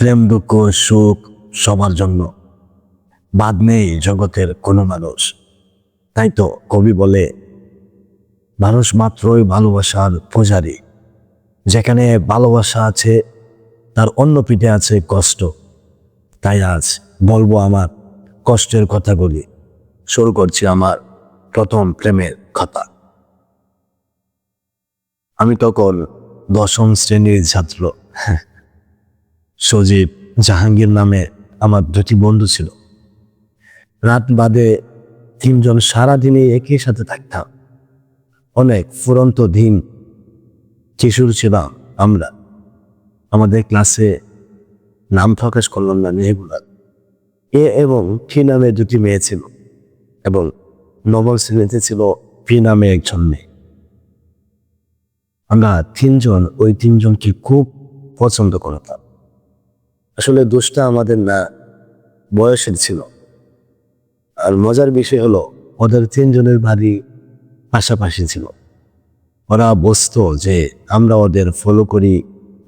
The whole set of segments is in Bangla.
প্রেম, দুঃখ, সুখ সবার জন্য। বাদ নেই জগতের কোনো মানুষ। তাই তো কবি বলে, মানুষ মাত্রই ভালোবাসার পূজারী। যেখানে ভালোবাসা আছে, তার অন্য পিঠে আছে কষ্ট। তাই আজ বলব আমার কষ্টের কথাগুলি। শুরু করছি আমার প্রথম প্রেমের কথা। আমি তখন দশম শ্রেণির ছাত্র। সজীব জাহাঙ্গীর নামে আমার দুটি বন্ধু ছিল। রাত বাদে তিনজন সারাদিনে একই সাথে থাকতাম। অনেক ফুরন্ত দিন কিশোর ছিলাম আমরা। আমাদের ক্লাসে নাম প্রকাশ করলাম না মেয়েগুলা। এ এবং ফি নামে দুটি মেয়ে ছিল এবং নবম শ্রেণীতে ছিল ফি নামে একজন মেয়ে। আমরা তিনজন, ওই তিনজনকে খুব পছন্দ করতাম। আসলে দোষটা আমাদের না, বয়সের ছিল। আর মজার বিষয় হলো, ওদের তিনজনের বাড়ি পাশাপাশি ছিল। ওরা বুঝতো যে আমরা ওদের ফলো করি,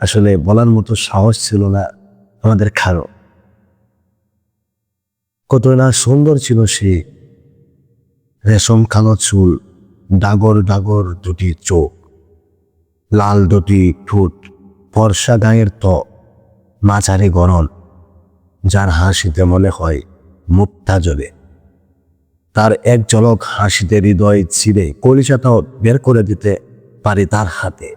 আসলে বলার মতো সাহস ছিল না আমাদের খারো কত না সুন্দর ছিল সে রেশম কালো চুল, ডাগর ডাগর দুটি চোখ, লাল দুটি ঠোঁট, ফর্সা গায়ের ত মাঝারি গরল যার হাসিতে মনে হয় মুক্তা জ্বলে। তার এক ঝলক হাসিতে হৃদয় ছিঁড়ে কলিজাটাও বের করে দিতে পারি তার হাতে।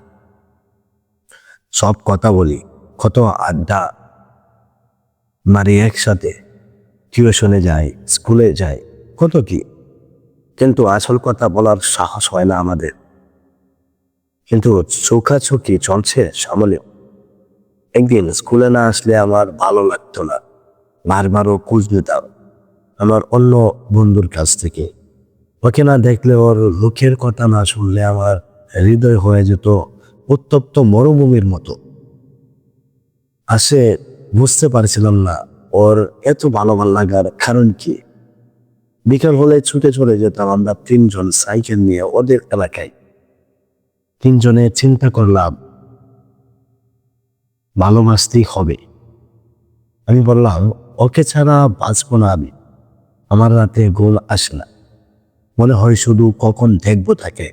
সব কথা বলি, কত আড্ডা। মারি একসাথে, টিউশনে যাই, স্কুলে যাই, কত কি। কিন্তু আসল কথা বলার সাহস হয় না আমাদের। কিন্তু চোখাচোখি চলছে সামলেও একদিন স্কুলে না আসলে আমার ভালো লাগতো না। বারবারও খুঁজ নিতাম আমার অন্য বন্ধুর কাছ থেকে। ওকে না দেখলে ওর লোকের কথা না শুনলে আমার হৃদয় হয়ে যেত উত্তপ্ত মরুভূমির মতো। আসে বুঝতে পারছিলাম না ওর এত ভালো ভালো লাগার কারণ কি। বিকাল হলে ছুটে চলে যেতাম আমরা তিনজন সাইকেল নিয়ে ওদের এলাকায়। তিনজনে চিন্তা করলাম ভালোবাসতেই হবে। আমি বললাম, ওকে ছাড়া বাঁচবো না আমি। আমার রাতে গোল আসে না। মনে হয় শুধু কখন দেখব তাকে।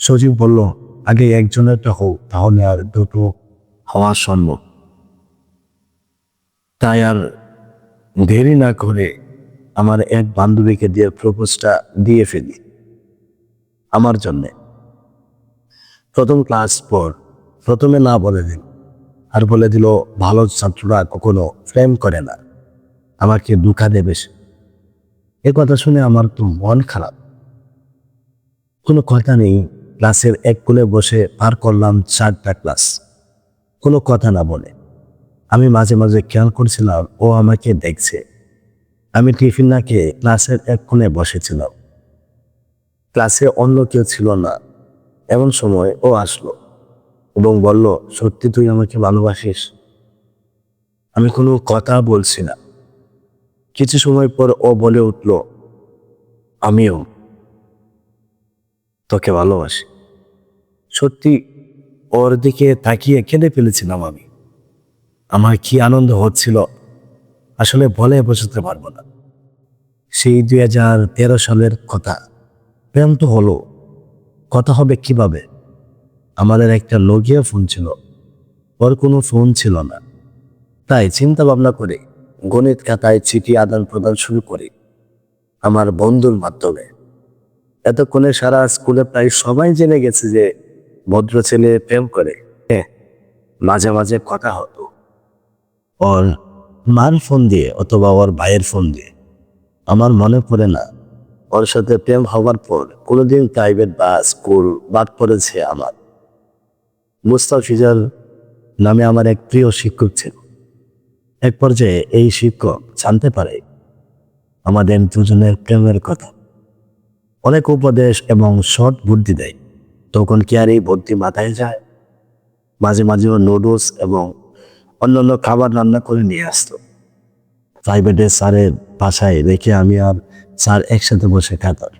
সজীব বলল, আগে একজনেরটা হোক, তাহলে আর দুটো হওয়া সম্ভব। তাই আর দেরি না করে আমার এক বান্ধবীকে দিয়ে প্রপোজটা দিয়ে ফেলি, আমার জন্যে। প্রথম ক্লাস পর, প্রথমে না বলে দিল। আর বলে দিল, ভালো ছাত্ররা কখনো প্রেম করে না। আমাকে দুঃখা দেবে সে। এ কথা শুনে আমার তো মন খারাপ। কোনো কথা নেই, ক্লাসের এক কোণে বসে পার করলাম চারটা ক্লাস। কোনো কথা না বলে। আমি মাঝে মাঝে খেয়াল করছিলাম, ও আমাকে দেখছে। আমি টিফিন না খেয়ে ক্লাসের এক কোণে বসেছিলাম। ক্লাসে অন্য কেউ ছিল না। এমন সময় ও আসলো। এবং বলল, সত্যি তুই আমাকে ভালোবাসিস? আমি কোনো কথা বলছি না। কিছু সময় পর ও বলে উঠল, আমিও তোকে ভালোবাসি। সত্যি ওর দিকে তাকিয়ে কেঁদে ফেলেছিলাম আমি। আমার কি আনন্দ হচ্ছিল আসলে বলে বোঝাতে পারব না। সেই দুই হাজার তেরো সালের কথা, প্রেম তো হলো, কথা হবে কীভাবে? আমাদের একটা নোকিয়া ফোন ছিল। ওর কোনো ফোন ছিল না। তাই চিন্তা ভাবনা করে গণিত খাতায় চিঠি আদান প্রদান শুরু করি আমার বন্ধুর মাধ্যমে। এতক্ষণে সারা স্কুলে প্রায় সবাই জেনে গেছে যে ভদ্র ছেলে প্রেম করে। হ্যাঁ মাঝে মাঝে কথা হতো। ওর মার ফোন দিয়ে অথবা ওর ভাইয়ের ফোন দিয়ে। আমার মনে পড়ে না, ওর সাথে প্রেম হওয়ার পর কোনোদিন প্রাইভেট বা স্কুল বাদ পড়েছে আমার। মুস্তাফিজার নামে আমার এক প্রিয় শিক্ষক ছিল। এক পর্যায়ে এই শিক্ষক জানতে পারে আমাদের দুজনের প্রেমের কথা। অনেক উপদেশ এবং শর্ট বুদ্ধি দেয়। তখন কি আর এই বুদ্ধি মাথায় যায়? মাঝে মাঝেও নুডলস এবং অন্যান্য খাবার রান্না করে নিয়ে আসতো। প্রাইভেটে স্যারের বাসায় রেখে আমি আর স্যার একসাথে বসে খাতাম।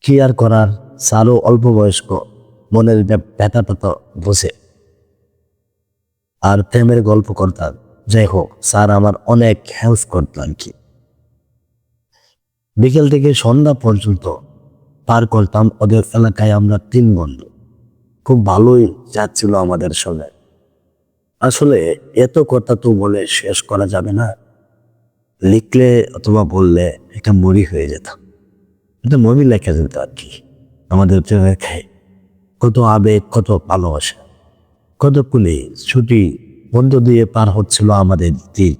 কি আর করার? স্যারও অল্প বয়স্ক। মনের ব্যাপারটা তো বোঝে। আর প্রেমের গল্প করতাম যাই হোক, স্যার আমার অনেক হেল্প করতো আর কি। বিকেল থেকে সন্ধ্যা পর্যন্ত পার করতাম ওদের এলাকায় আমরা তিন বন্ধু। খুব ভালোই যাচ্ছিল আমাদের সঙ্গে। আসলে এত কথা তো বলে শেষ করা যাবে না। লিখলে অথবা বললে একটা মরি হয়ে যেতাম একটা মুভি লেখা যেত আর কি, আমাদের লেখায় কত আবেগ, কত ভালোবাসা, কত পুলিশ ছুটি বন্ধ দিয়ে পার হচ্ছিল আমাদের দিন।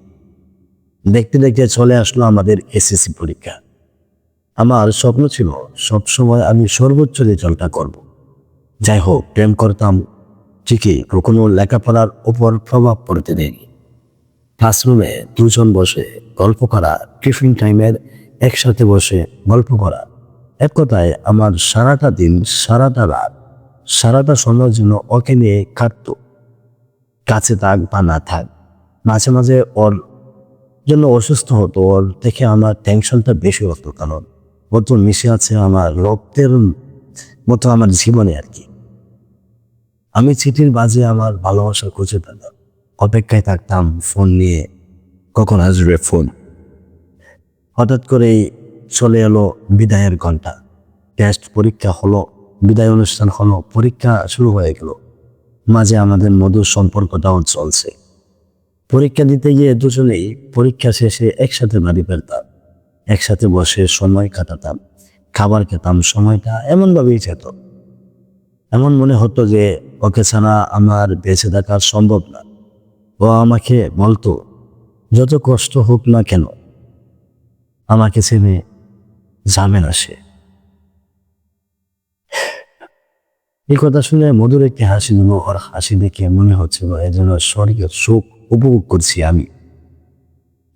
দেখতে দেখতে চলে আসলো আমাদের এসএসসি পরীক্ষা। আমার স্বপ্ন ছিল, সবসময় আমি সর্বোচ্চ রেজাল্টটা করব। যাই হোক, প্রেম করতাম, ঠিকই কখনো লেখাপড়ার উপর প্রভাব পড়তে দেয়নি। ক্লাসরুমে দুজন বসে গল্প করা, টিফিন টাইমের একসাথে বসে গল্প করা। এক কথায়, আমার সারাটা দিন, সারাটা রাত সারাটা সময়ের জন্য ওকে নিয়ে কাটতো কাছে থাক বা না থাক, মাঝে মাঝে ওর জন্য অসুস্থ হতো, ওর দেখে আমার টেনশনটা বেশি হতো কারণ ও তো মিশে আছে আমার রক্তের মতো আমার জীবনে আর কি। আমি চিঠির বাজে আমার ভালোবাসা খুঁজে পেলাম। অপেক্ষায় থাকতাম ফোন নিয়ে, কখন আসবে ফোন হঠাৎ করেই চলে এলো বিদায়ের ঘণ্টা। টেস্ট পরীক্ষা হলো বিদায় অনুষ্ঠান হলো, পরীক্ষা শুরু হয়ে গেল। মাঝে আমাদের মধুর সম্পর্কটাও চলছে। পরীক্ষা দিতে গিয়ে দুজনেই পরীক্ষা শেষে একসাথে বাড়ি ফেলতাম একসাথে বসে সময় কাটাতাম, খাবার খেতাম, সময়টা এমনভাবেই যেত। এমন মনে হতো যে, ওকে ছাড়া আমার বেঁচে থাকা সম্ভব না। ও আমাকে বলতো, যত কষ্ট হোক না কেন, আমাকে ছেড়ে যাবে না সে। এই কথা শুনে মধুর একটি হাসি দিল ওর হাসি দেখে মনে হচ্ছিল এ যেন স্বর্গীয় সুখ উপভোগ করছি আমি।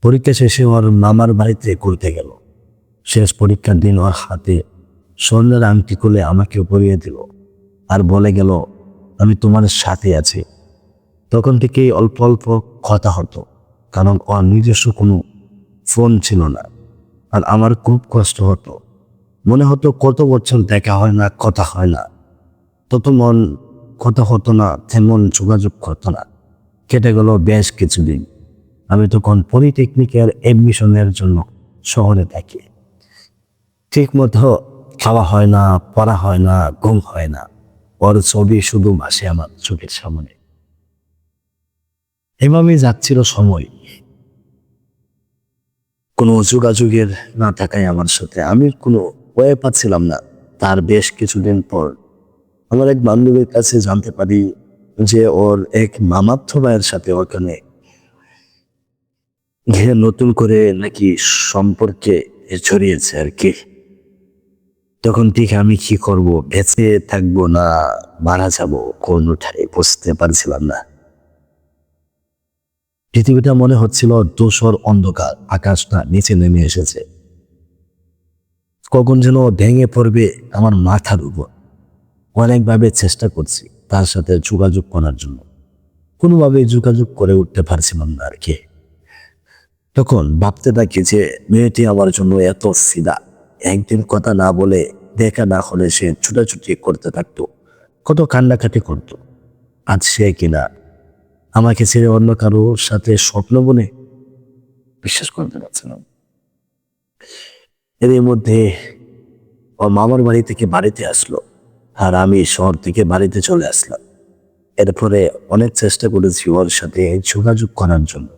পরীক্ষা শেষে ওর মামার বাড়িতে করতে গেল। শেষ পরীক্ষার দিন ওর হাতে স্বর্ণের আংটি খুলে আমাকে পরিয়ে দিল আর বলে গেল, আমি তোমার সাথে আছি। তখন থেকেই অল্প অল্প কথা হতো, কারণ ওর নিজস্ব কোনো ফোন ছিল না আর আমার খুব কষ্ট হতো। মনে হতো কত বছর দেখা হয় না, কথা হয় না। তত মন কথা হতো না, তেমন যোগাযোগ করতো না। কেটে গেল বেশ কিছুদিন। আমি তখন পলিটেকনিকের এডমিশনের জন্য শহরে থাকি। ঠিক মতো খাওয়া হয় না, পড়া হয় না, ঘুম হয় না। ওর ছবি শুধু ভাসে আমার চোখের সামনে। এভাবেই যাচ্ছিল সময়। কোনো যোগাযোগের না থাকায় আমার সাথে। আমি কোনো ওয়ে পাচ্ছিলাম না। তার বেশ কিছুদিন পর আমার এক বান্ধবীর কাছে জানতে পারি যে ওর এক মামাত্ম ভাইয়ের সাথে ওখানে ঘিরে নতুন করে নাকি সম্পর্কে ছড়িয়েছে আর কি। তখন ঠিক আমি কি করব, বেঁচে থাকব না মারা যাব, কোন উঠায় বুঝতে পারছিলাম না। পৃথিবীটা মনে হচ্ছিল দোসর অন্ধকার, আকাশটা নিচে নেমে এসেছে। কখন যেন ভেঙে পড়বে আমার মাথার উপর। অনেকভাবে চেষ্টা করছি তার সাথে যোগাযোগ করার জন্য। কোনোভাবে যোগাযোগ করে উঠতে পারছিলাম না আর কি। তখন ভাবতে থাকি যে মেয়েটি আমার জন্য এত সিধা একদিন কথা না বলে দেখা না হলে সে ছুটাছুটি করতে থাকতো, কত কান্নাকাটি করতো। আজ সে কিনা আমাকে ছেড়ে অন্য কারোর সাথে স্বপ্ন বনে বিশ্বাস করতে পারছে না। এর মধ্যে ও মামার বাড়ি থেকে বাড়িতে আসলো। আর আমি শহর থেকে বাড়িতে চলে আসলাম। এরপরে অনেক চেষ্টা করেছি ওর সাথে যোগাযোগ করার জন্য।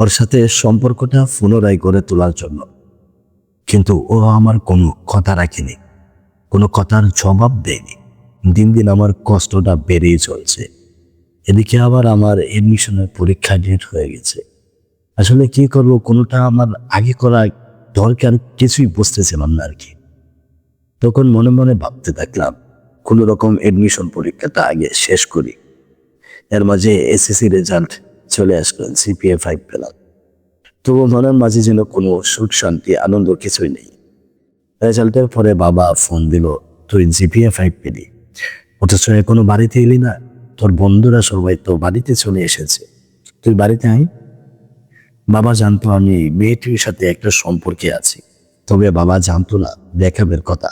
ওর সাথে সম্পর্কটা পুনরায় গড়ে তোলার জন্য। কিন্তু ও আমার কোনো কথা রাখেনি, কোনো কথার জবাব দেয়নি। দিন দিন আমার কষ্টটা বেড়েই চলছে। এদিকে আবার আমার এডমিশনের পরীক্ষা ডেট হয়ে গেছে। আসলে কি করব, কোনোটা আমার আগে করা দরকার কিছুই বুঝতেছিলাম না আর কি। তখন মনে মনে ভাবতে থাকলাম, কোনো রকম এডমিশন পরীক্ষাটা আগে শেষ করি। এর মাঝে এসএসসি রেজাল্ট চলে আসলো সিপিএ ফাইভ পেলাম। তবু মনের মাঝে যেন কোনো সুখ, শান্তি, আনন্দ কিছুই নেই। রেজাল্টের পরে বাবা ফোন দিল, তুই জিপিএ ফাইভ পেলি। অথচ এখনও বাড়িতে এলি না। তোর বন্ধুরা সবাই তো বাড়িতে চলে এসেছে। তুই বাড়িতে আই বাবা জানতো আমি মেয়েটির সাথে একটা সম্পর্কে আছি। তবে বাবা জানতো না, দেখাবের কথা।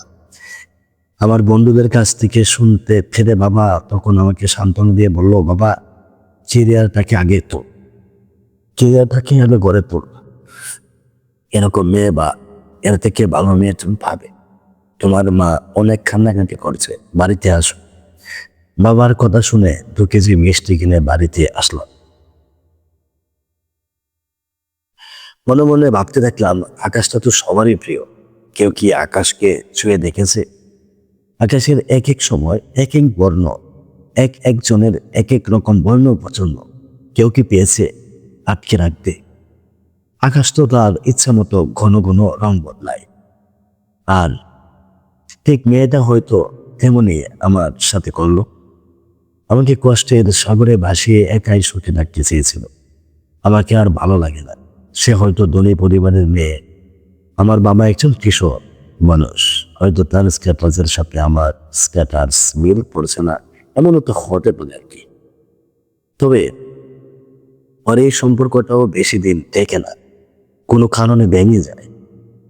আমার বন্ধুদের কাছ থেকে শুনতে ফিরে বাবা তখন আমাকে সান্ত্বনা দিয়ে বলল, বাবা চিড়িয়াটাকে আগে তো চিড়িয়াটাকে আগে গড়ে তোল এরকম মেয়ে বা এর থেকে ভালো মেয়ে তুমি পাবে। তোমার মা অনেক কান্নাকাটি করছে, বাড়িতে আসো। বাবার কথা শুনে দু কেজি মিষ্টি কিনে বাড়িতে আসলাম মনে মনে ভাবতে থাকলাম, আকাশটা তো সবারই প্রিয়। কেউ কি আকাশকে ছুঁয়ে দেখেছে? আকাশের এক এক সময় এক এক বর্ণ, এক একজনের এক এক রকম বর্ণ পছন্দ কেউ কি পেয়েছে আটকে রাখতে? আকাশ তো তার ইচ্ছা মতো ঘন ঘন রং বদলায়। আর ঠিক মেয়েটা হয়তো তেমনি আমার সাথে করল। আমাকে কষ্টের সাগরে ভাসিয়ে একাই সুখে ডাকতে চেয়েছিল। আমাকে আর ভালো লাগে না। সে হয়তো ধনী পরিবারের মেয়ে। আমার বাবা একজন কিশোর মানুষ। হয়তো তার স্ক্যাটার্সের সাথে আমার স্ক্যাটার্স মিল পড়ছে না, এমনও তো হতে পারে আর কি। তবে পরে এই সম্পর্কটাও বেশি দিন টেকে না, কোনো কারণে ভেঙে যায়।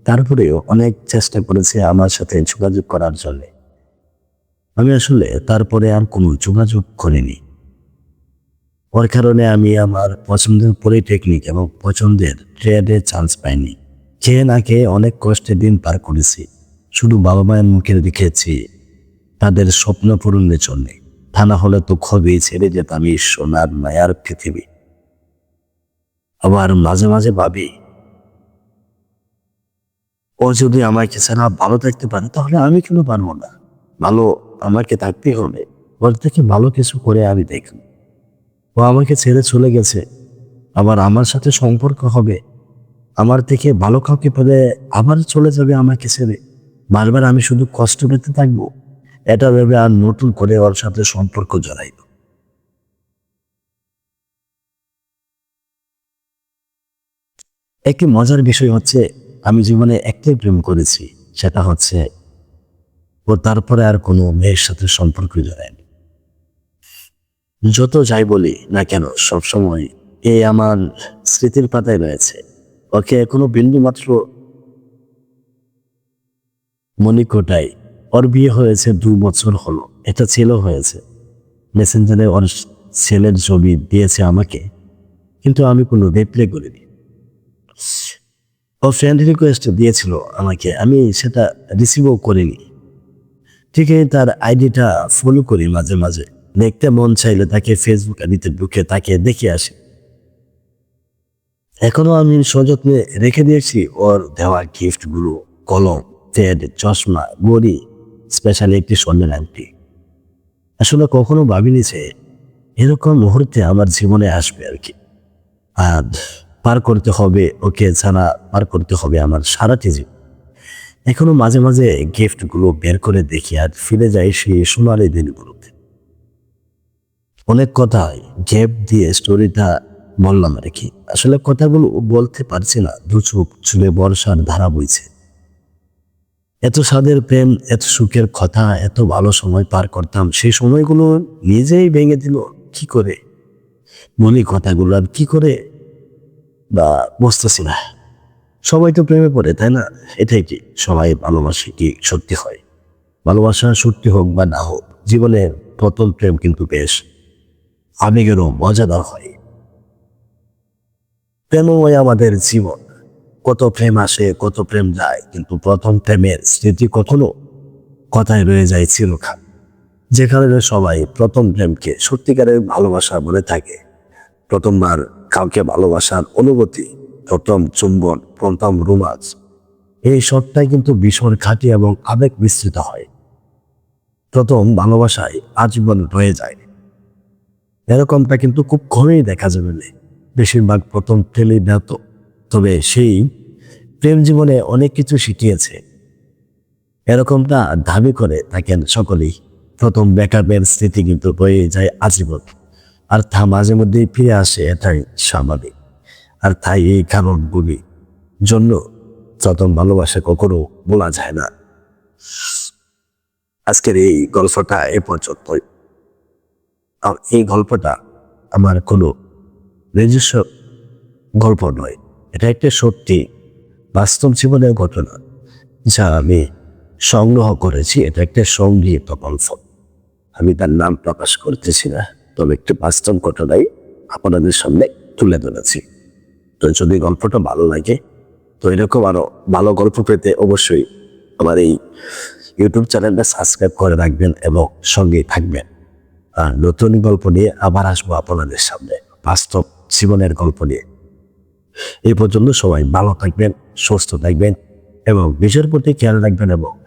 তারপরেও অনেক চেষ্টা করেছে আমার সাথে যোগাযোগ করার জন্য। আমি আসলে তারপরে আর কোনো যোগাযোগ করিনি। ওর কারণে আমি আমার পছন্দের পলিটেকনিক এবং পছন্দের ট্রেডে চান্স পাইনি। খেয়ে না খেয়ে অনেক কষ্টে দিন পার করেছি। শুধু বাবা মায়ের মুখে দেখেছি, তাদের স্বপ্ন পূরণের জন্যে। তা না হলে তো খবি ছেড়ে যেতাম এই সোনার মায়ার পৃথিবী। আবার মাঝে মাঝে ভাবি, ও যদি আমাকে ছাড়া ভালো থাকতে পারে, তাহলে আমি কেন পারব না? ভালো আমাকে থাকতেই হবে। ওর থেকে ভালো কিছু করে আমি দেখব ও আমাকে ছেড়ে চলে গেছে, আবার আমার সাথে সম্পর্ক হবে। আমার থেকে ভালো কাউকে পেলে আবার চলে যাবে আমাকে ছেড়ে। বারবার আমি শুধু কষ্ট পেতে থাকব, এটা ভেবে আর নতুন করে ওর সাথে সম্পর্ক জড়াইব। একটি মজার বিষয় হচ্ছে, আমি জীবনে একটাই প্রেম করেছি, সেটা হচ্ছে, ও তারপরে আর কোনো মেয়ের সাথে সম্পর্ক জড়ায়নি। যত যাই বলি না কেন, সবসময় এ আমার স্মৃতির পাতায় রয়েছে। ওকে কোনো বিন্দু মাত্র মনিকোটাই ওর বিয়ে হয়েছে দু বছর হলো। এটা ছেলে হয়েছে। মেসেঞ্জারে ওর ছেলের ছবি দিয়েছে আমাকে, কিন্তু আমি কোনো রিপ্লাই করিনি। ও ফ্রেন্ড রিকোয়েস্ট দিয়েছিল আমাকে, আমি সেটা রিসিভও করিনি। ঠিকই তার আইডিটা ফলো করি মাঝে মাঝে। দেখতে মন চাইলে তাকে ফেসবুক আইডিতে ঢুকে তাকে দেখে আসি। এখনও আমি সযত্নে রেখে দিয়েছি ওর দেওয়া গিফটগুলো কলম। পেড চশমা গড়ি স্পেশালি একটি স্বর্ণের আংটি। আসলে কখনো ভাবিনি যে এরকম মুহূর্তে আমার জীবনে আসবে আর কি। আর পার করতে হবে, ওকে ছাড়া পার করতে হবে আমার সারাটি জীবন। এখনও মাঝে মাঝে গিফটগুলো বের করে দেখি আর ফিরে যাই সেই সোনালি দিনগুলোতে। অনেক কথাই গেপ দিয়ে স্টোরিটা বললাম আর কি। আসলে কথাগুলো বলতে পারছি না, দু চোখ চুলে বর্ষার ধারা বইছে। এত স্বাদের প্রেম, এত সুখের কথা, এত ভালো সময় পার করতাম, সেই সময়গুলো নিজেই ভেঙে দিল। কি করে? বলি কথাগুলো আর কি করে? বা বুঝতেছি না। সবাই তো প্রেমে পড়ে, তাই না? এটাই কি? সবাই ভালোবাসে কি সত্যি হয়? ভালোবাসা সত্যি হোক বা না হোক জীবনের প্রথম প্রেম কিন্তু বেশ আবেগেরও মজাদার হয়। প্রেমময় আমাদের জীবন। কত প্রেম আসে, কত প্রেম যায়, কিন্তু প্রথম প্রেমের স্মৃতি কখনো কথায় রয়ে যায় চিরকাল। যেখানে সবাই প্রথম প্রেমকে সত্যিকারের ভালোবাসা বলে থাকে। প্রথমবার কাউকে ভালোবাসার অনুভূতি, প্রথম চুম্বন, প্রথম রোমাঞ্চ এই সবটাই কিন্তু ভীষণ খাঁটি এবং আবেগ মিশ্রিত হয়। প্রথম ভালোবাসায় আজীবন রয়ে যায়। এরকমটা কিন্তু খুব কমই দেখা যাবে। না বেশিরভাগ প্রথম প্রেমই ব্যর্থ। তবে সেই প্রেম জীবনে অনেক কিছু শিখিয়েছে। এরকমটা দাবি করে থাকেন সকলেই। প্রথম ব্যাকআপের স্মৃতি কিন্তু রয়ে যায় আজীবন। আর তা মাঝে মধ্যেই ফিরে আসে, এটাই স্বাভাবিক। আর তাই এই কারণগুলি জন্য প্রথম ভালোবাসা কখনো বলা যায় না। আজকের এই গল্পটা এ পর্যন্তই। আর এই গল্পটা আমার কোনো নিজস্ব গল্প নয়। এটা একটা সত্যি বাস্তব জীবনের ঘটনা, যা আমি সংগ্রহ করেছি, এটা একটা সংগীত গল্প আমি তার নাম প্রকাশ করতেছি না, তবে একটি বাস্তব ঘটনাই আপনাদের সামনে তুলে ধরেছি। তো যদি গল্পটা ভালো লাগে, তো এরকম আরও ভালো গল্প পেতে অবশ্যই আমার এই ইউটিউব চ্যানেলটা সাবস্ক্রাইব করে রাখবেন এবং সঙ্গেই থাকবেন। আর নতুন গল্প নিয়ে আবার আসব আপনাদের সামনে, বাস্তব জীবনের গল্প নিয়ে। এই পর্যন্ত সবাই ভালো থাকবেন, সুস্থ থাকবেন এবং নিজের প্রতি খেয়াল রাখবেন এবং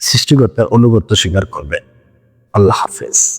সৃষ্টিকর্তার অনুগত্য স্বীকার করবেন। আল্লাহ হাফেজ।